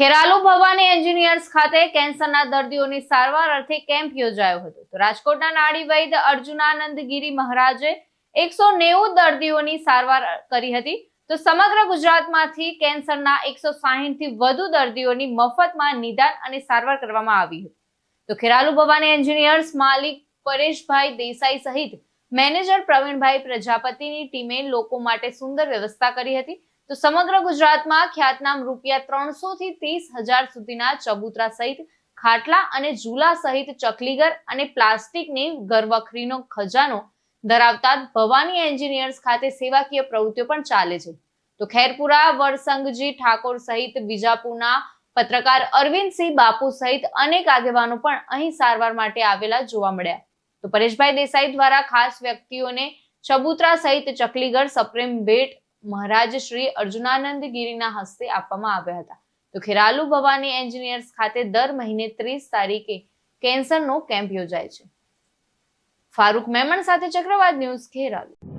Kheralu Bhavani engineers ખાતે કેન્સરના દર્દીઓની સારવાર અર્થે કેમ્પ યોજાયો હતો. તો રાજકોટના નાડી વૈદ અર્જુનાનંદ ગીરી મહારાજે એકસો નેવું દર્દીઓની સારવાર કરી હતી. તો સમગ્ર ગુજરાતમાંથી કેન્સરના એકસો થી વધુ દર્દીઓની મફતમાં નિદાન અને સારવાર કરવામાં આવી હતી. તો ખેરાલુ ભવાની એન્જિનિયર્સ માલિક પરેશભાઈ દેસાઈ સહિત મેનેજર પ્રવીણભાઈ પ્રજાપતિની ટીમે લોકો માટે સુંદર વ્યવસ્થા કરી હતી. તો સમગ્ર ગુજરાતમાં ખ્યાતનામ રૂપિયા ત્રણસો થી ત્રીસ હજાર સુધીના ચબૂતરા સહિત ખાટલા અને ઝૂલા સહિત ચકલીગર અને પ્લાસ્ટિકની ઘરવખરીનો ખજાનો ધરાવતા ભવાની એન્જિનિયર્સ ખાતે સેવાકીય પ્રવૃત્તિઓ પણ ચાલે છે. તો ખેરપુરા, વરસંગજી ઠાકોર સહિત વિજાપુરના પત્રકાર અરવિંદસિંહ બાપુ સહિત અનેક આગેવાનો પણ અહીં સારવાર માટે આવેલા જોવા મળ્યા. તો પરેશભાઈ દેસાઈ દ્વારા ખાસ વ્યક્તિઓને ચબૂતરા સહિત ચકલીગઢ સપ્રેમ ભેટ મહારાજ શ્રી અર્જુનાનંદ ગીરીના હસ્તે આપવામાં આવ્યા હતા. તો ખેરાલુ ભવાની એન્જિનિયર્સ ખાતે દર મહિને ત્રીસ તારીખે કેન્સરનો કેમ્પ યોજાય છે. ફારૂક મેમણ સાથે ચક્રવાત ન્યૂઝ ખેરાલુ.